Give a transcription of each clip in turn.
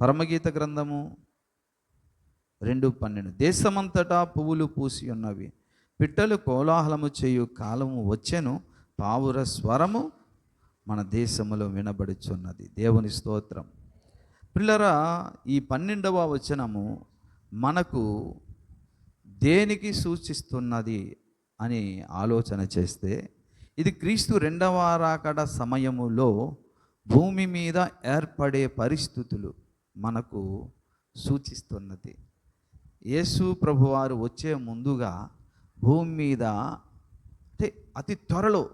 పరమగీత గ్రంథము రెండు పన్నెండు. దేశమంతటా పువ్వులు పూసి ఉన్నవి. పిట్టలు కోలాహలము చేయు కాలము వచ్చెను. పావుర స్వరము మన దేశంలో వినబడుచున్నది. దేవుని స్తోత్రం. పిల్లరా ఈ పన్నెండవ వచనము మనకు దేనికి సూచిస్తున్నది అని ఆలోచన చేస్తే ఇది క్రీస్తు రెండవ రాకడ సమయములో భూమి మీద ఏర్పడే పరిస్థితులు. మనకు సూచిస్తున్నది. యేసు ప్రభువారు వచ్చే ముందుగా భూమి మీద అంటే అతి త్వరలో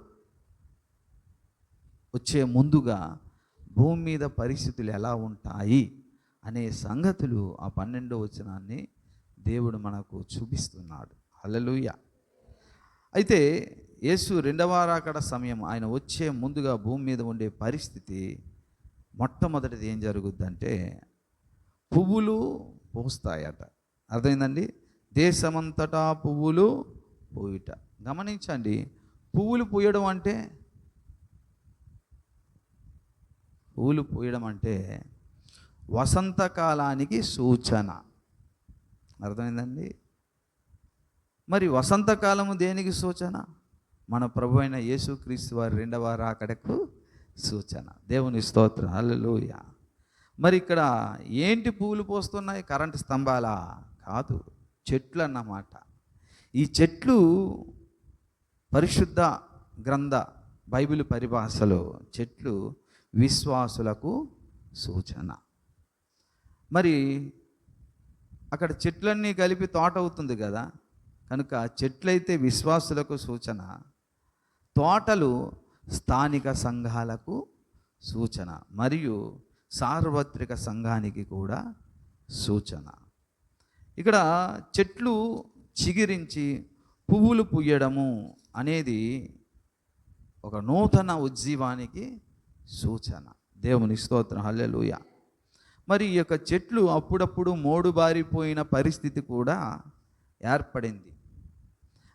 వచ్చే ముందుగా భూమి మీద పరిస్థితులు ఎలా ఉంటాయి అనే సంగతులు ఆ పన్నెండో వచనాన్ని దేవుడు మనకు చూపిస్తున్నాడు. హల్లెలూయ. అయితే యేసు రెండవ రాకడ సమయం ఆయన వచ్చే ముందుగా భూమి మీద ఉండే పరిస్థితి మొట్టమొదటిది ఏం జరుగుద్దంటే పువ్వులు పూస్తాయట. అర్థమైందండి? దేశమంతటా పువ్వులు పూయుట. గమనించండి పువ్వులు పూయడం అంటే? పువ్వులు పూయడం అంటే వసంతకాలానికి సూచన. అర్థమైందండి? మరి వసంతకాలము దేనికి సూచన? మన ప్రభు అయిన యేసుక్రీస్తు వారి రెండవ రాకడకు సూచన. దేవుని స్తోత్రం. హల్లెలూయా. మరి ఇక్కడ ఏంటి పువ్వులు పోస్తున్నాయి? కరెంటు స్తంభాలా? కాదు చెట్లు అన్నమాట ఈ చెట్లు పరిశుద్ధ గ్రంథ బైబిల్ పరిభాషలో చెట్లు విశ్వాసులకు సూచన. మరి అక్కడ చెట్లన్నీ కలిపి తోట అవుతుంది కదా? కనుక చెట్లయితే విశ్వాసులకు సూచన తోటలు స్థానిక సంఘాలకు సూచన. మరియు సార్వత్రిక సంఘానికి కూడా సూచన. ఇక్కడ చెట్లు చిగిరించి పువ్వులు పుయ్యడము అనేది ఒక నూతన ఉజ్జీవానికి సూచన. దేవుని స్తోత్రం. హల్లెలూయ. మరి ఈ యొక్క చెట్లు అప్పుడప్పుడు మోడుబారిపోయిన పరిస్థితి కూడా ఏర్పడింది.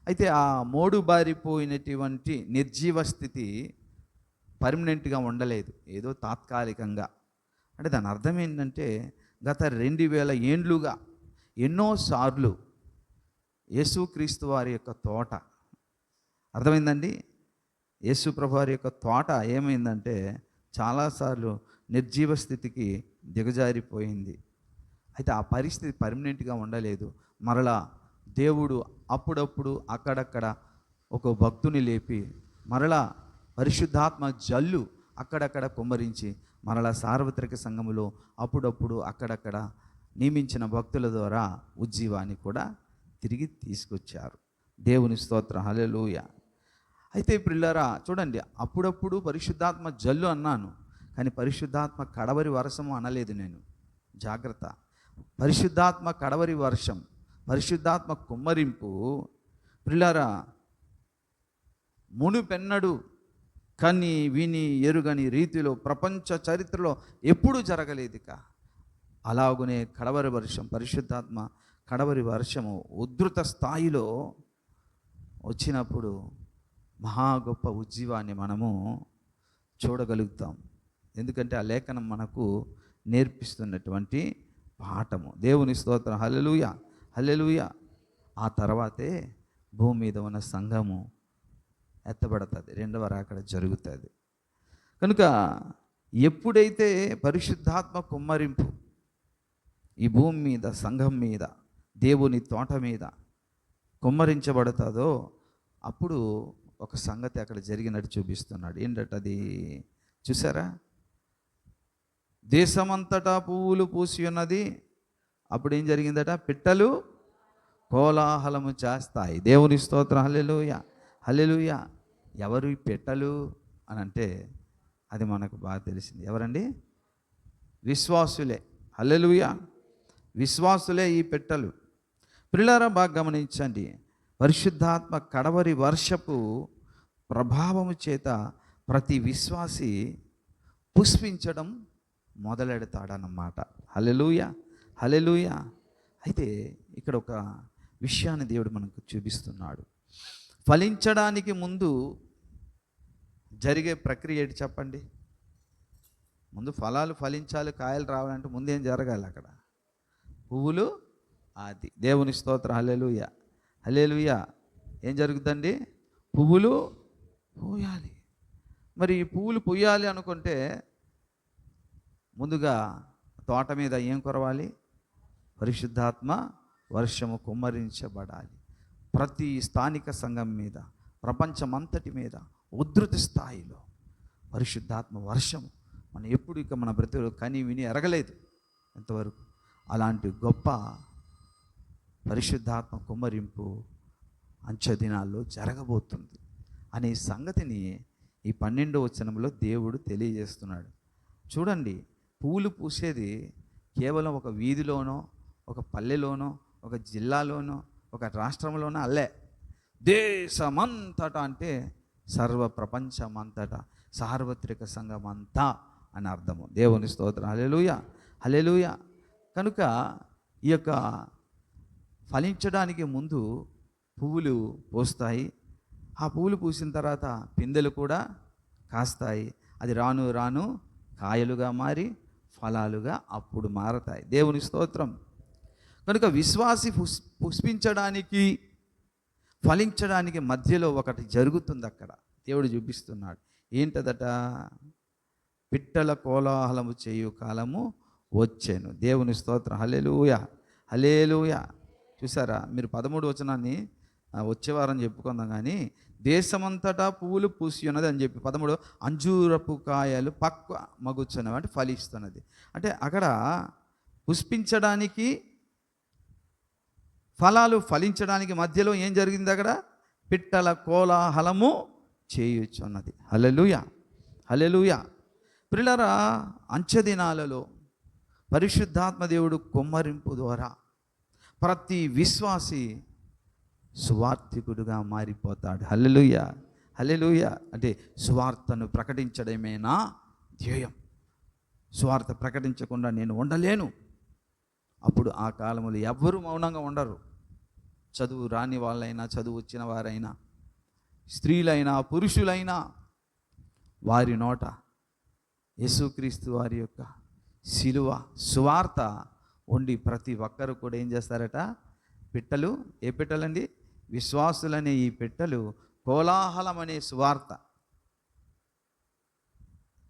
అయితే ఆ మోడుబారిపోయినటువంటి నిర్జీవ స్థితి పర్మనెంట్గా ఉండలేదు. ఏదో తాత్కాలికంగా. అంటే దాని అర్థం ఏంటంటే గత రెండు వేల ఏండ్లుగా ఎన్నోసార్లు యేసుక్రీస్తు వారి యొక్క తోట. అర్థమైందండి? యేసుప్రభు వారి యొక్క తోట ఏమైందంటే చాలాసార్లు నిర్జీవ స్థితికి దిగజారిపోయింది. అయితే ఆ పరిస్థితి పర్మనెంట్గా ఉండలేదు. మరలా దేవుడు అప్పుడప్పుడు అక్కడక్కడ ఒక భక్తుని లేపి మరలా పరిశుద్ధాత్మ జల్లు అక్కడక్కడ కుమ్మరించి మరలా సార్వత్రిక సంఘములో అప్పుడప్పుడు అక్కడక్కడ నియమించిన భక్తుల ద్వారా ఉజ్జీవాన్ని కూడా తిరిగి తీసుకొచ్చారు. దేవుని స్తోత్ర. హల్లెలూయా. అయితే పిల్లరా చూడండి అప్పుడప్పుడు పరిశుద్ధాత్మ జల్లు అన్నాను కానీ పరిశుద్ధాత్మ కడవరి వర్షము అనలేదు నేను. జాగ్రత్త. పరిశుద్ధాత్మ కడవరి వర్షం పరిశుద్ధాత్మ కుమ్మరింపు పిల్లరా మునుపెన్నడు కని విని ఎరుగని రీతిలో ప్రపంచ చరిత్రలో ఎప్పుడూ జరగలేదుక. అలాగునే కడవరి వర్షం పరిశుద్ధాత్మ కడవరి వర్షము ఉధృత స్థాయిలో వచ్చినప్పుడు మహా గొప్ప ఉజ్జీవాన్ని మనము చూడగలుగుతాం. ఎందుకంటే ఆ లేఖనం మనకు నేర్పిస్తున్నటువంటి పాఠము. దేవుని స్తోత్రం. హల్లెలూయ హల్లెలూయ. ఆ తర్వాతే భూమి మీద ఉన్న సంఘము ఎత్తబడుతుంది. రెండవ రాకడ జరుగుతుంది. కనుక ఎప్పుడైతే పరిశుద్ధాత్మ కుమ్మరింపు ఈ భూమి మీద సంఘం మీద దేవుని తోట మీద కుమ్మరించబడుతుందో అప్పుడు ఒక సంగతి అక్కడ జరిగినట్టు చూపిస్తున్నాడు. ఏంటంటే అది చూసారా? దేశమంతటా పువ్వులు పూసి ఉన్నది. అప్పుడు ఏం జరిగిందట? పిట్టలు కోలాహలము చేస్తాయి. దేవుని స్తోత్రం. హల్లెలూయ. హల్లెలూయ. ఎవరు ఈ పెట్టలు అని అంటే అది మనకు బాగా తెలిసింది. ఎవరండి? విశ్వాసులే. హల్లెలూయ. విశ్వాసులే ఈ పెట్టలు. పిల్లరా బాగా గమనించండి. పరిశుద్ధాత్మ కడవరి వర్షపు ప్రభావము చేత ప్రతి విశ్వాసి పుష్పించడం మొదలెడతాడన్నమాట. హలెలుయ హలెలుయ అయితే ఇక్కడ ఒక విషయాన్ని దేవుడు మనకు చూపిస్తున్నాడు. ఫలించడానికి ముందు జరిగే ప్రక్రియ ఏంటి చెప్పండి? ముందు ఫలాలు ఫలించాలి కాయలు రావాలంటే ముందు ఏం జరగాలి అక్కడ? పువ్వులు అది దేవుని స్తోత్ర. హలేలుయ హలేలుయ ఏం జరుగుతుందండి పువ్వులు పూయాలి. మరి ఈ పువ్వులు పూయాలి అనుకుంటే ముందుగా తోట మీద ఏం కురవాలి? పరిశుద్ధాత్మ వర్షము కుమ్మరించబడాలి. ప్రతి స్థానిక సంఘం మీద ప్రపంచమంతటి మీద ఉధృతి స్థాయిలో. పరిశుద్ధాత్మ వర్షం మనం ఎప్పుడు ఇక మన ప్రతి కని విని ఎరగలేదు ఎంతవరకు అలాంటి గొప్ప పరిశుద్ధాత్మ కుమ్మరింపు అంచె దినాల్లో జరగబోతుంది అనే సంగతిని ఈ పన్నెండో వచనంలో దేవుడు తెలియజేస్తున్నాడు. చూడండి పూలు పూసేది కేవలం ఒక వీధిలోనో ఒక పల్లెలోనో ఒక జిల్లాలోనో ఒక రాష్ట్రంలోనో అల్లే. దేశమంతటా అంటే సర్వ ప్రపంచమంతటా సార్వత్రిక సంఘం అంతా అని అర్థము. దేవుని స్తోత్రం. హలెలుయ హలెలుయ కనుక ఈ యొక్క ఫలించడానికి ముందు పువ్వులు పోస్తాయి. ఆ పువ్వులు పూసిన తర్వాత పిందెలు కూడా కాస్తాయి. అది రాను రాను కాయలుగా మారి ఫలాలుగా అప్పుడు మారతాయి. దేవుని స్తోత్రం. కనుక విశ్వాసి పుష్ పుష్పించడానికి ఫలించడానికి మధ్యలో ఒకటి జరుగుతుంది అక్కడ దేవుడు చూపిస్తున్నాడు. ఏంటదట? పిట్టల కోలాహలము చేయు కాలము వచ్చాను. దేవుని స్తోత్రం. హలేలుయ హలేలుయ చూసారా? మీరు పదమూడు వచనాన్ని వచ్చేవారని చెప్పుకుందాం కానీ దేశమంతటా పువ్వులు పూసి ఉన్నది అని చెప్పి పదమూడు అంజూరపు కాయలు పక్వ మగుచున్నవి. అంటే ఫలిస్తున్నది. అంటే అక్కడ పుష్పించడానికి ఫలాలు ఫలించడానికి మధ్యలో ఏం జరిగింది అక్కడ? పిట్టల కోలాహలము చేయుచున్నది. హలెలుయ హలెలుయ ప్రిలరా అంచెదినాలలో పరిశుద్ధాత్మ దేవుడు ద్వారా ప్రతి విశ్వాసి సువార్థికుడుగా మారిపోతాడు. హల్లెలూయ! హల్లెలూయ! అంటే సువార్తను ప్రకటించడమేనా ధ్యేయం. సువార్త ప్రకటించకుండా నేను ఉండలేను. అప్పుడు ఆ కాలంలో ఎవ్వరూ మౌనంగా ఉండరు. చదువు రాని వాళ్ళైనా చదువు వచ్చిన వారైనా స్త్రీలైనా పురుషులైనా వారి నోట యేసుక్రీస్తు వారి యొక్క శిలువ సువార్త ఉండి ప్రతి ఒక్కరు కూడా ఏం చేస్తారట? పిట్టలు ఏ పిట్టలండి? విశ్వాసులనే ఈ పిట్టలు కోలాహలం అనే సువార్త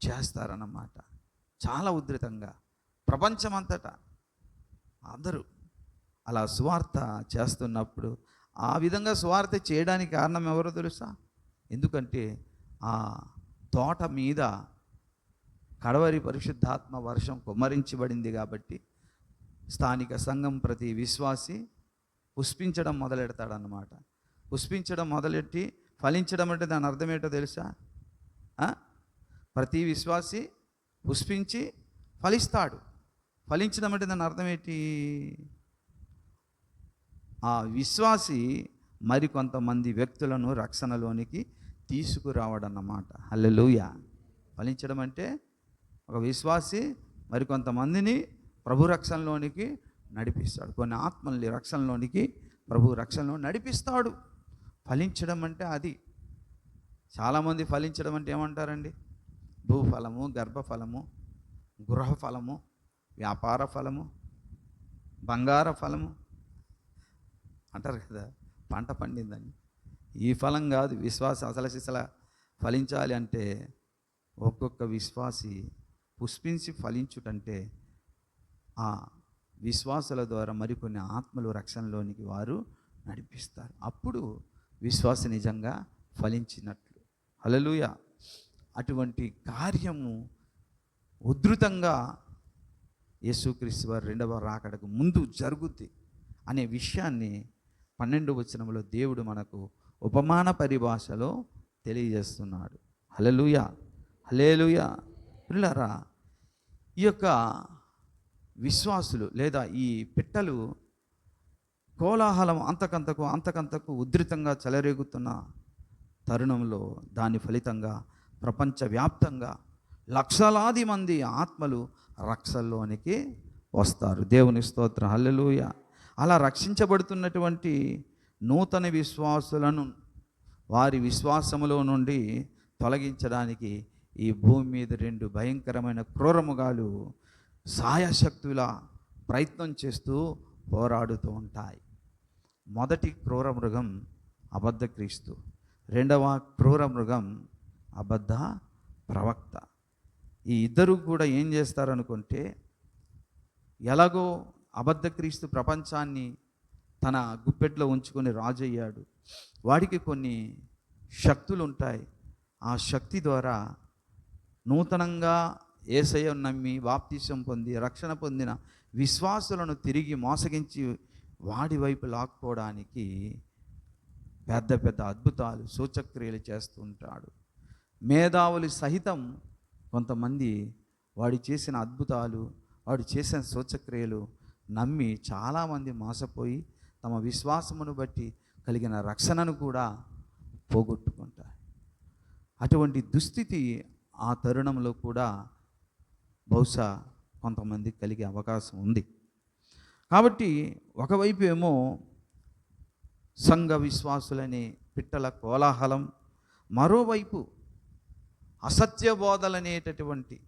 చేస్తారన్నమాట. చాలా ఉధృతంగా. ప్రపంచమంతటా. అందరూ అలా సువార్త చేస్తున్నప్పుడు ఆ విధంగా సువార్త చేయడానికి కారణం ఎవరో తెలుసా? ఎందుకంటే ఆ తోట మీద కడవరి పరిశుద్ధాత్మ వర్షం కుమ్మరించబడింది కాబట్టి స్థానిక సంఘం ప్రతి విశ్వాసి పుష్పించడం మొదలెడతాడనమాట పుష్పించడం మొదలెట్టి ఫలించడం అంటే దాని అర్థం ఏంటో తెలుసా? ప్రతి విశ్వాసి పుష్పించి ఫలిస్తాడు. ఫలించడం అంటే దాని అర్థం ఏంటి ఆ విశ్వాసి మరికొంతమంది వ్యక్తులను రక్షణలోనికి తీసుకురావడన్నమాట. హల్లెలూయ! ఫలించడం అంటే ఒక విశ్వాసి మరికొంతమందిని ప్రభు రక్షణలోనికి నడిపిస్తాడు. కొన్ని ఆత్మల్ని రక్షణలోనికి ప్రభు రక్షణలో నడిపిస్తాడు. ఫలించడం అంటే అది. చాలామంది ఫలించడం అంటే ఏమంటారండి? భూఫలము గర్భఫలము గృహఫలము వ్యాపార ఫలము బంగార ఫలము. అంటారు కదా పంట పండిందని ఈ ఫలం కాదు విశ్వాస అసల సిసల ఫలించాలి అంటే ఒక్కొక్క విశ్వాసి పుష్పించి ఫలించుటంటే ఆ విశ్వాసుల ద్వారా మరికొన్ని ఆత్మలు రక్షణలోనికి వారు నడిపిస్తారు. అప్పుడు విశ్వాస నిజంగా ఫలించినట్లు. హలలుయ అటువంటి కార్యము ఉధృతంగా యేసుక్రీస్తు వారి రెండవ రాకడకు ముందు జరుగుద్ది అనే విషయాన్ని పన్నెండు వచనంలో దేవుడు మనకు ఉపమాన పరిభాషలో తెలియజేస్తున్నాడు. హలలుయ హలేలుయ పిల్లరా ఈ యొక్క విశ్వాసులు లేదా ఈ పిట్టలు కోలాహలం అంతకంతకు అంతకంతకు ఉధృతంగా చెలరేగుతున్న తరుణంలో దాని ఫలితంగా ప్రపంచవ్యాప్తంగా లక్షలాది మంది ఆత్మలు రక్షల్లోనికి వస్తారు. దేవుని స్తోత్ర. హల్లెలూయ. అలా రక్షించబడుతున్నటువంటి నూతన విశ్వాసులను వారి విశ్వాసములో నుండి తొలగించడానికి ఈ భూమి మీద రెండు భయంకరమైన క్రూరముగాలు సాయశక్తుల ప్రయత్నం చేస్తూ పోరాడుతూ ఉంటాయి. మొదటి క్రూర మృగం అబద్ధ క్రీస్తు రెండవ క్రూర మృగం అబద్ధ ప్రవక్త. ఈ ఇద్దరు కూడా ఏం చేస్తారనుకుంటే ఎలాగో అబద్ధ క్రీస్తు ప్రపంచాన్ని తన గుప్పెట్లో ఉంచుకొని రాజు అయ్యాడు వాడికి కొన్ని శక్తులు ఉంటాయి ఆ శక్తి ద్వారా నూతనంగా ఏసయ నమ్మి బాప్తీసం పొంది రక్షణ పొందిన విశ్వాసులను తిరిగి మోసగించి వాడి వైపు లాక్కోవడానికి పెద్ద పెద్ద అద్భుతాలు సూచక్రియలు చేస్తుంటాడు మేధావులు సహితం కొంతమంది వాడు చేసిన అద్భుతాలు వాడు చేసిన సూచక్రియలు నమ్మి చాలామంది మోసపోయి తమ విశ్వాసమును బట్టి కలిగిన రక్షణను కూడా పోగొట్టుకుంటారు. అటువంటి దుస్థితి ఆ తరుణంలో కూడా బహుశా కొంతమంది కలిగే అవకాశం ఉంది. కాబట్టి ఒకవైపు ఏమో సంఘ విశ్వాసులని పిట్టల కోలాహలం మరోవైపు అసత్య బోధలు అనేటటువంటి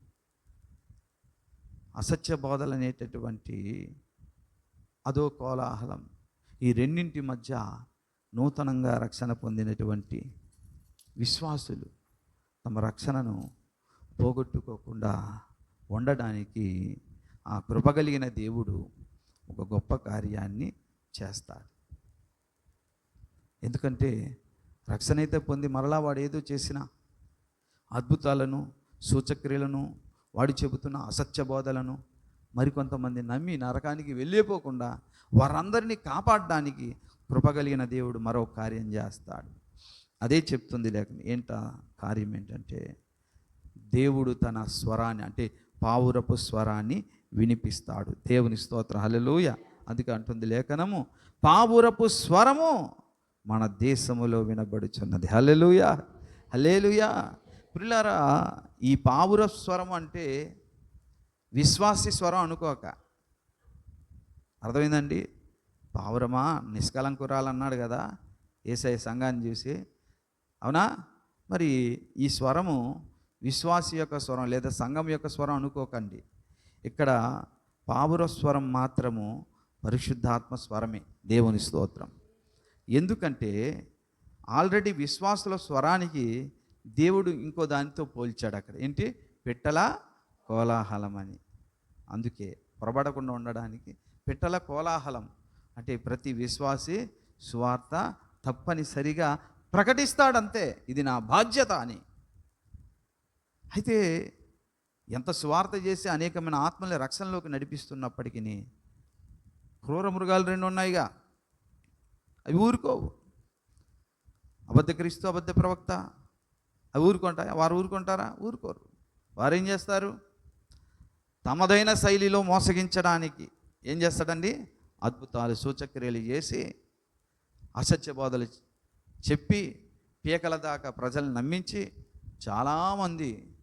అసత్య బోధలు అనేటటువంటి అదో కోలాహలం. ఈ రెండింటి మధ్య నూతనంగా రక్షణ పొందినటువంటి విశ్వాసులు తమ రక్షణను పోగొట్టుకోకుండా ఉండడానికి ఆ కృపగలిగిన దేవుడు ఒక గొప్ప కార్యాన్ని చేస్తాడు. ఎందుకంటే రక్షణ అయితే పొంది మరలా వాడు ఏదో చేసినా అద్భుతాలను సూచక్రియలను వాడు చెబుతున్న అసత్య బోధలను మరికొంతమంది నమ్మి నరకానికి వెళ్ళిపోకుండా వారందరినీ కాపాడడానికి కృపగలిగిన దేవుడు మరో కార్యం చేస్తాడు. అదే చెప్తుంది లేక ఏంట కార్యం ఏంటంటే దేవుడు తన స్వరాన్ని అంటే పావురపు స్వరాన్ని వినిపిస్తాడు. దేవుని స్తోత్ర. హలలోయ అందుకే అంటుంది లేఖనము. పావురపు స్వరము మన దేశములో వినబడుచున్నది. హల్లెలూయ. హలేలుయా పిల్లారా ఈ పావుర స్వరం అంటే విశ్వాసి స్వరం అనుకోక. అర్థమైందండి? పావురమా? నిష్కలంకురాలన్నాడు కదా ఏసఐ సంఘాన్ని చూసి. అవునా? మరి ఈ స్వరము విశ్వాసి యొక్క స్వరం లేదా సంఘం యొక్క స్వరం అనుకోకండి. ఇక్కడ పావుర స్వరం మాత్రము పరిశుద్ధాత్మ స్వరమే దేవుని స్తోత్రం. ఎందుకంటే ఆల్రెడీ విశ్వాసుల స్వరానికి దేవుడు ఇంకో దానితో పోల్చాడు అక్కడ. ఏంటి? పిట్టల కోలాహలం అని. అందుకే పొరబడకుండా ఉండడానికి పిట్టల కోలాహలం అంటే ప్రతి విశ్వాసి సువార్త తప్పనిసరిగా ప్రకటిస్తాడంతే. ఇది నా బాధ్యత అని. అయితే ఎంత సువార్త చేసి అనేకమైన ఆత్మల్ని రక్షణలోకి నడిపిస్తున్నప్పటికీ క్రూర మృగాలు రెండు ఉన్నాయిగా. అవి ఊరుకోవు. అబద్ధ క్రీస్తు అబద్ధ ప్రవక్త అవి ఊరుకుంటాయా? వారు ఊరుకుంటారా? ఊరుకోరు. వారు ఏం చేస్తారు? తమదైన శైలిలో మోసగించడానికి ఏం చేస్తాడండి? అద్భుతాలు సూచక్రియలు చేసి అసత్య బోధలు చెప్పి పీకల దాకా ప్రజల్ని నమ్మించి చాలామంది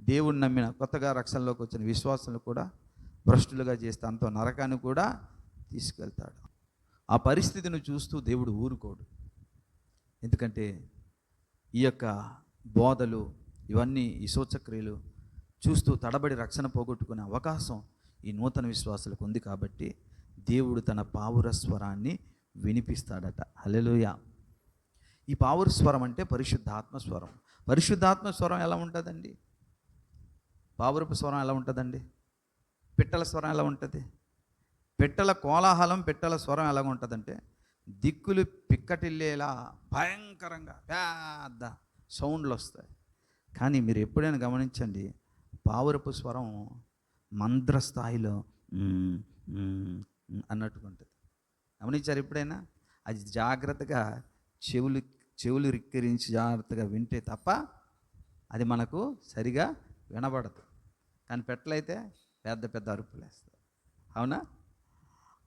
దేవుణ్ణి నమ్మిన కొత్తగా రక్షణలోకి వచ్చిన విశ్వాసులు కూడా భ్రష్టులుగా చేస్తే అంతో నరకాన్ని కూడా తీసుకెళ్తాడు. ఆ పరిస్థితిని చూస్తూ దేవుడు ఊరుకోడు. ఎందుకంటే ఈ యొక్క బోధలు ఇవన్నీ ఈ శోచక్రియలు చూస్తూ తడబడి రక్షణ పోగొట్టుకునే అవకాశం ఈ నూతన విశ్వాసులకు ఉంది కాబట్టి దేవుడు తన పావుర స్వరాన్ని వినిపిస్తాడట. హల్లెలూయ. ఈ పావుర స్వరం అంటే పరిశుద్ధాత్మ స్వరం. పరిశుద్ధాత్మ స్వరం ఎలా ఉంటుందండి? పావురపు స్వరం ఎలా ఉంటుందండి? పిట్టల స్వరం ఎలా ఉంటుంది? పిట్టల కోలాహలం పిట్టల స్వరం ఎలా ఉంటుందంటే దిక్కులు పిక్కటిల్లేలా భయంకరంగా పెద్ద సౌండ్లు వస్తాయి కానీ మీరు ఎప్పుడైనా గమనించండి పావురపు స్వరం మంత్ర స్థాయిలో అన్నట్టుగా ఉంటుంది. గమనించారు ఎప్పుడైనా? అది జాగ్రత్తగా చెవులు చెవులు రిక్కిరించి జాగ్రత్తగా వింటే తప్ప అది మనకు సరిగా వినబడదు. కానీ పెట్టలైతే పెద్ద పెద్ద అరుపులు వేస్తారు అవునా?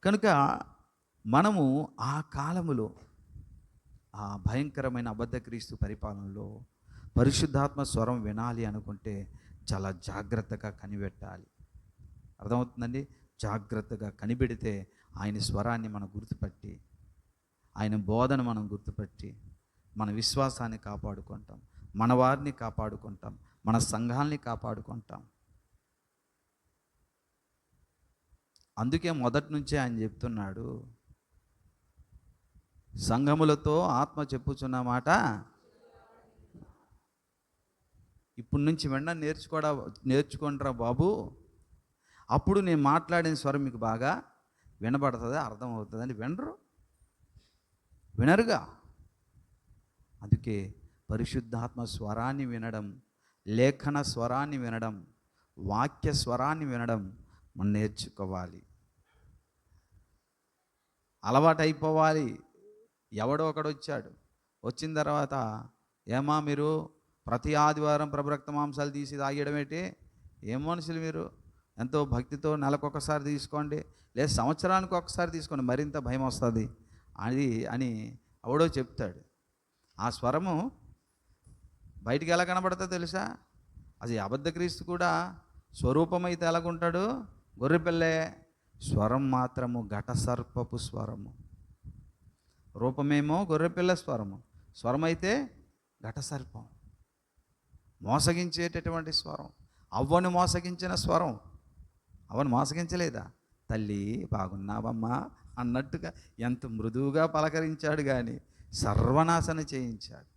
కనుక మనము ఆ కాలములో ఆ భయంకరమైన అబద్ధ క్రీస్తు పరిపాలనలో పరిశుద్ధాత్మ స్వరం వినాలి అనుకుంటే చాలా జాగ్రత్తగా కనిపెట్టాలి. అర్థమవుతుందండి? జాగ్రత్తగా కనిపెడితే ఆయన స్వరాన్ని మనం గుర్తుపట్టి ఆయన బోధన మనం గుర్తుపట్టి మన విశ్వాసాన్ని కాపాడుకుంటాం మన వారిని కాపాడుకుంటాం మన సంఘాల్ని కాపాడుకుంటాం. అందుకే మొదటి నుంచే ఆయన చెప్తున్నాడు సంఘములతో ఆత్మ చెప్పుచున్న మాట ఇప్పటి నుంచి వెంట నేర్చుకోడా నేర్చుకుంటారా బాబు. అప్పుడు నేను మాట్లాడిన స్వరం మీకు బాగా వినబడుతుంది అర్థమవుతుంది అని వినరు. వినరుగా. అందుకే పరిశుద్ధాత్మ స్వరాన్ని వినడం లేఖన స్వరాన్ని వినడం వాక్య స్వరాన్ని వినడం మనం నేర్చుకోవాలి. అలవాటు అయిపోవాలి ఎవడో ఒకడు వచ్చాడు. వచ్చిన తర్వాత ఏమా మీరు ప్రతి ఆదివారం ప్రభరక్త మాంసాలు తీసి తాగడం ఏంటి? ఏం మనుషులు మీరు? ఎంతో భక్తితో నెలకొకసారి తీసుకోండి. లేదా సంవత్సరానికి ఒకసారి తీసుకోండి మరింత భయం వస్తుంది అది అని ఎవడో చెప్తాడు. ఆ స్వరము బయటికి ఎలా కనబడతా తెలుసా? అది అబద్ధ క్రీస్తు కూడా స్వరూపమైతే ఎలాగుంటాడు? గొర్రెపిల్లే స్వరం మాత్రము ఘట సర్పపు స్వరము. రూపమేమో గొర్రెపిల్ల స్వరము. స్వరమైతే ఘటసర్పం. ఘట సర్పం మోసగించేటటువంటి స్వరం. అవ్వను మోసగించిన స్వరం. అవ్వను మోసగించలేదా? తల్లి బాగున్నావమ్మా అన్నట్టుగా ఎంత మృదువుగా పలకరించాడు కానీ సర్వనాశన చేయించాడు.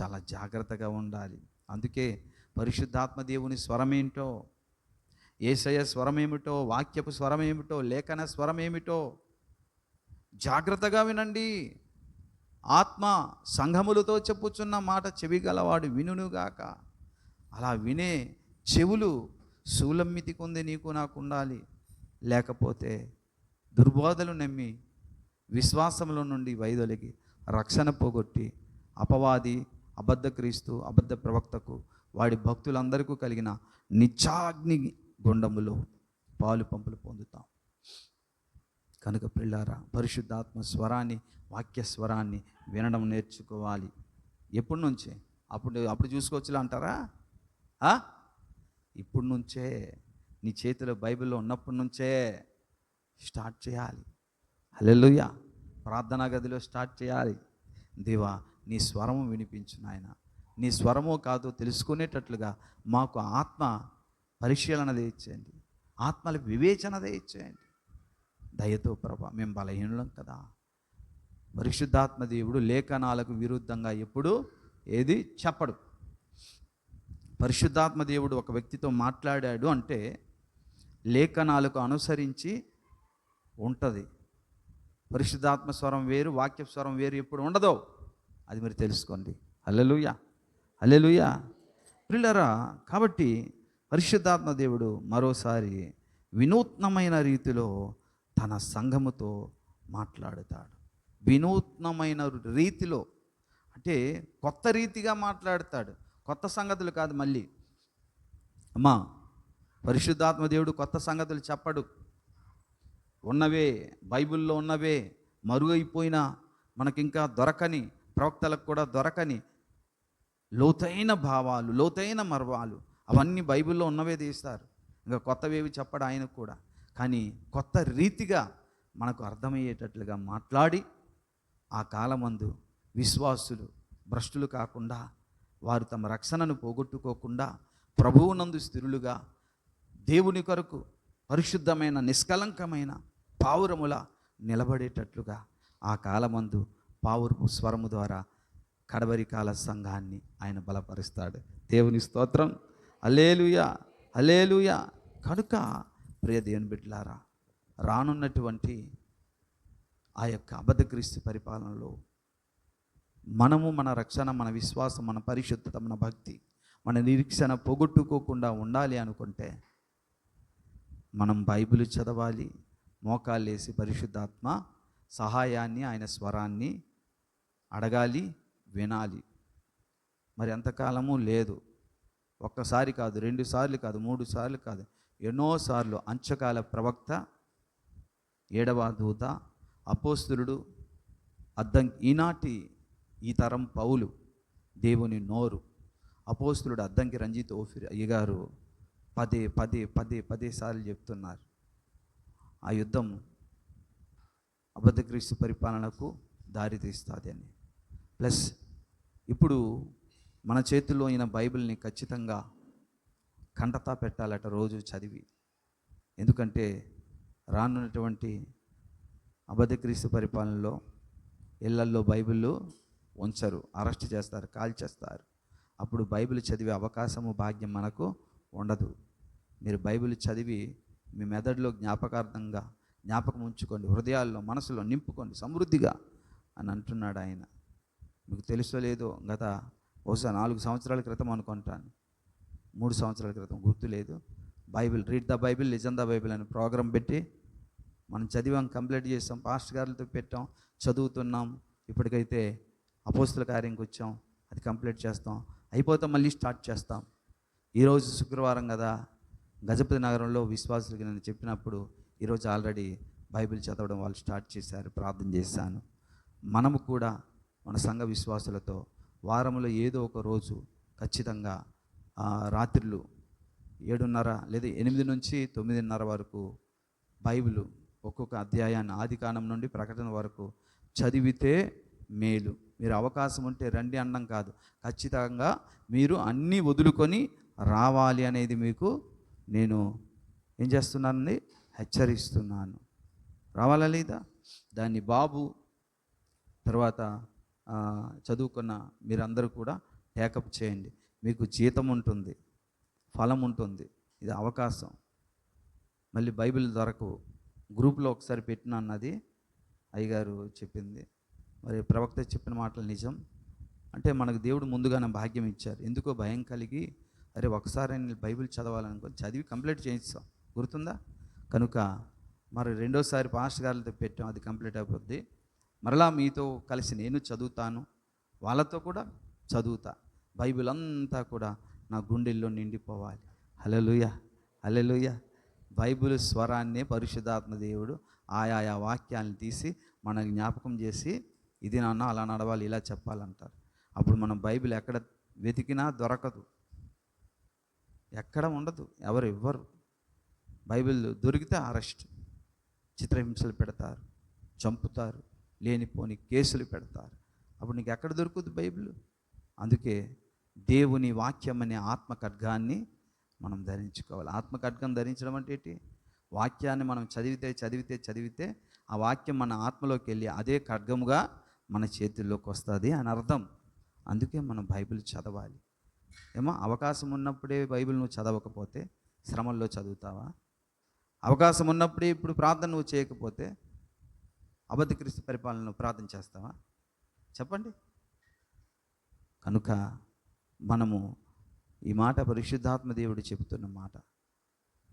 చాలా జాగ్రత్తగా ఉండాలి. అందుకే పరిశుద్ధాత్మ దేవుని స్వరమేంటో ఏసయ స్వరమేమిటో వాక్యపు స్వరమేమిటో లేఖన స్వరమేమిటో జాగ్రత్తగా వినండి. ఆత్మ సంఘములతో చెప్పుచున్న మాట చెవి గలవాడు వినుగాక అలా వినే చెవులు శూలమ్మితి కొంది నీకు నాకు ఉండాలి లేకపోతే దుర్బోధలు నమ్మి విశ్వాసముల నుండి వైదొలిగి రక్షణ పోగొట్టి అపవాది అబద్ధ క్రీస్తు అబద్ధ ప్రవక్తకు వాడి భక్తులందరికీ కలిగిన నిత్యాగ్ని గుండములో పాలు పంపులు పొందుతాం. కనుక పిల్లారా పరిశుద్ధాత్మ స్వరాన్ని వాక్య స్వరాన్ని వినడం నేర్చుకోవాలి. ఎప్పటి నుంచే? అప్పుడు అప్పుడు చూసుకోవచ్చులా అంటారా? ఇప్పుడు నుంచే నీ చేతిలో బైబిల్లో ఉన్నప్పటి నుంచే స్టార్ట్ చేయాలి. అల్లెలుయ్య ప్రార్థనా గదిలో స్టార్ట్ చేయాలి. దేవా నీ స్వరము వినిపించు నాయన. నీ స్వరమో కాదో తెలుసుకునేటట్లుగా మాకు ఆత్మ పరిశీలన దయచేయండి ఆత్మల వివేచన దయచేయండి దయతో ప్రభా మేము బలహీనులం కదా. పరిశుద్ధాత్మ దేవుడు లేఖనాలకు విరుద్ధంగా ఎప్పుడు ఏది చెప్పడు. పరిశుద్ధాత్మ దేవుడు ఒక వ్యక్తితో మాట్లాడాడు అంటే లేఖనాలకు అనుసరించి ఉంటుంది. పరిశుద్ధాత్మ స్వరం వేరు వాక్య స్వరం వేరు ఎప్పుడు ఉండదు. అది మీరు తెలుసుకోండి. హల్లెలూయా. హల్లెలూయా. ప్రిల్లరా కాబట్టి పరిశుద్ధాత్మ దేవుడు మరోసారి వినూత్నమైన రీతిలో తన సంఘముతో మాట్లాడుతాడు. వినూత్నమైన రీతిలో అంటే కొత్త రీతిగా మాట్లాడతాడు. కొత్త సంగతులు కాదు మళ్ళీ. అమ్మా పరిశుద్ధాత్మ దేవుడు కొత్త సంగతులు చెప్పడు. ఉన్నవే బైబిల్లో ఉన్నవే మరుగైపోయినా మనకింకా దొరకని ప్రవక్తలకు కూడా దొరకని లోతైన భావాలు లోతైన మర్వాలు అవన్నీ బైబిల్లో ఉన్నవే తీస్తారు. ఇంకా కొత్తవేవి చెప్పడు ఆయనకు కూడా. కానీ కొత్త రీతిగా మనకు అర్థమయ్యేటట్లుగా మాట్లాడి ఆ కాలమందు విశ్వాసులు భ్రష్టులు కాకుండా వారు తమ రక్షణను పోగొట్టుకోకుండా ప్రభువునందు స్థిరులుగా దేవుని కొరకు పరిశుద్ధమైన నిష్కలంకమైన పావురముల నిలబడేటట్లుగా ఆ కాలమందు పావురపు స్వరము ద్వారా కడవరి కాల సంఘాన్ని ఆయన బలపరుస్తాడు. దేవుని స్తోత్రం. అలేలుయ అలేలుయ కనుక ప్రియ దేవుని బిడ్డలారా రానున్నటువంటి ఆ యొక్క అబద్ధక్రీస్తు పరిపాలనలో మనము మన రక్షణ మన విశ్వాసం మన పరిశుద్ధత మన భక్తి మన నిరీక్షణ పోగొట్టుకోకుండా ఉండాలి అనుకుంటే మనం బైబిల్ చదవాలి మోకాళ్ళేసి పరిశుద్ధాత్మ సహాయాన్ని ఆయన స్వరాన్ని అడగాలి వినాలి. మరి ఎంతకాలము లేదు. ఒక్కసారి కాదు రెండు సార్లు కాదు మూడు సార్లు కాదు. ఎన్నోసార్లు అంచకాల ప్రవక్త ఏడవ దూత అపోస్తులుడు అద్దం ఈనాటి ఈ తరం పౌలు దేవుని నోరు. అపోస్తులుడు అద్దంకి రంజిత్ ఓఫిర్ అయ్యగారు పదే పదే పదే పదే సార్లు చెప్తున్నారు. ఆ యుద్ధం అబద్ధక్రీస్తు పరిపాలనకు దారితీస్తుంది అని. ప్లస్ ఇప్పుడు మన చేతుల్లో అయిన బైబిల్ని ఖచ్చితంగా కంటతా పెట్టాలట రోజు చదివి. ఎందుకంటే రానున్నటువంటి అబద్ధక్రీస్తు పరిపాలనలో ఇళ్ళల్లో బైబిల్ ఉంచరు అరెస్ట్ చేస్తారు కాల్ చేస్తారు. అప్పుడు బైబిల్ చదివే అవకాశము భాగ్యం మనకు ఉండదు. మీరు బైబిల్ చదివి మీ మెదడులో జ్ఞాపకార్థంగా జ్ఞాపకం ఉంచుకోండి హృదయాల్లో మనసులో నింపుకోండి సమృద్ధిగా అని అంటున్నాడు ఆయన. మీకు తెలుసో లేదో గత బహుశా నాలుగు సంవత్సరాల క్రితం అనుకుంటాను. మూడు సంవత్సరాల క్రితం గుర్తులేదు Bible read the Bible listen the Bible అని ప్రోగ్రాం పెట్టి మనం చదివాం కంప్లీట్ చేసాం పాస్ట్ గారులతో పెట్టాం చదువుతున్నాం. ఇప్పటికైతే అపోస్తుల కార్యంకి వచ్చాం అది కంప్లీట్ చేస్తాం. అయిపోతే మళ్ళీ స్టార్ట్ చేస్తాం. ఈరోజు శుక్రవారం కదా గజపతి నగరంలో విశ్వాసులకి నేను చెప్పినప్పుడు ఈరోజు ఆల్రెడీ బైబిల్ చదవడం వాళ్ళు స్టార్ట్ చేశారు ప్రార్థన చేశాను. మనము కూడా మన సంఘ విశ్వాసులతో వారంలో ఏదో ఒక రోజు ఖచ్చితంగా రాత్రులు ఏడున్నర లేదా ఎనిమిది నుంచి తొమ్మిదిన్నర వరకు బైబిల్ ఒక్కొక్క అధ్యాయాన్ని ఆది కాలం నుండి ప్రకటన వరకు చదివితే మేలు. మీరు అవకాశం ఉంటే రండి అనడం కాదు. ఖచ్చితంగా మీరు అన్నీ వదులుకొని రావాలి అనేది మీకు నేను ఏం చేస్తున్నానండి? హెచ్చరిస్తున్నాను. రావాలా లేదా? దాన్ని బాబు తర్వాత చదువుకున్న మీరందరూ కూడా టేకప్ చేయండి. మీకు జీతం ఉంటుంది ఫలం ఉంటుంది ఇది అవకాశం. మళ్ళీ బైబిల్ దొరకవు గ్రూప్లో ఒకసారి పెట్టిన అన్నది అయ్యగారు చెప్పింది. మరి ప్రవక్త చెప్పిన మాటలు నిజం. అంటే మనకు దేవుడు ముందుగానే భాగ్యం ఇచ్చారు. ఎందుకో భయం కలిగి అరే ఒకసారి నేను బైబిల్ చదవాలనుకో చదివి కంప్లీట్ చేయిస్తాం. గుర్తుందా? కనుక మరి రెండోసారి పాస్టర్ గారితో పెట్టాం అది కంప్లీట్ అయిపోద్ది. మరలా మీతో కలిసి నేను చదువుతాను వాళ్ళతో కూడా చదువుతా. బైబిల్ అంతా కూడా నా గుండెల్లో నిండిపోవాలి. హలలుయ హలలుయ బైబిల్ స్వరాన్నే పరిశుద్ధాత్మ దేవుడు ఆయా వాక్యాలను తీసి మన జ్ఞాపకం చేసి ఇది నాన్న అలా నడవాలి ఇలా చెప్పాలంటారు. అప్పుడు మనం బైబిల్ ఎక్కడ వెతికినా దొరకదు. ఎక్కడ ఉండదు ఎవరు ఇవ్వరు. బైబిల్ దొరికితే అరెస్ట్ చిత్రహింసలు పెడతారు చంపుతారు లేనిపోని కేసులు పెడతారు. అప్పుడు నీకు ఎక్కడ దొరుకుతుంది బైబిల్? అందుకే దేవుని వాక్యం అనే ఆత్మ ఖడ్గాన్ని మనం ధరించుకోవాలి. ఆత్మ ఖడ్గం ధరించడం అంటే ఏంటి? వాక్యాన్ని మనం చదివితే చదివితే చదివితే ఆ వాక్యం మన ఆత్మలోకి వెళ్ళి అదే ఖడ్గముగా మన చేతుల్లోకి వస్తుంది అని అర్థం. అందుకే మనం బైబిల్ చదవాలి. ఏమో అవకాశం ఉన్నప్పుడే బైబిల్ నువ్వు చదవకపోతే శ్రమల్లో చదువుతావా? అవకాశం ఉన్నప్పుడే ఇప్పుడు ప్రార్థన నువ్వు చేయకపోతే అబద్ధ క్రీస్తు పరిపాలన ప్రార్థన చేస్తావా? చెప్పండి. కనుక మనము ఈ మాట పరిశుద్ధాత్మ దేవుడు చెబుతున్న మాట.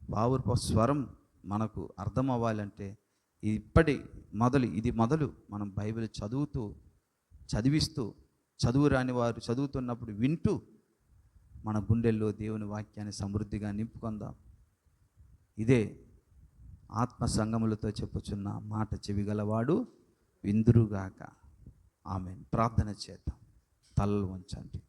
బావుర్ప స్వరం మనకు అర్థం అవ్వాలంటే ఇప్పటి మొదలు ఇది మొదలు మనం బైబిల్ చదువుతూ చదివిస్తూ చదువు రాని వారు చదువుతున్నప్పుడు వింటూ మన గుండెల్లో దేవుని వాక్యాన్ని సమృద్ధిగా నింపుకుందాం. ఇదే ఆత్మ సంగములతో చెప్పుచున్న మాట చెవిగలవాడు విందురుగాక. ఆమె ప్రార్థన చేద్దాం. తలలు ఉంచండి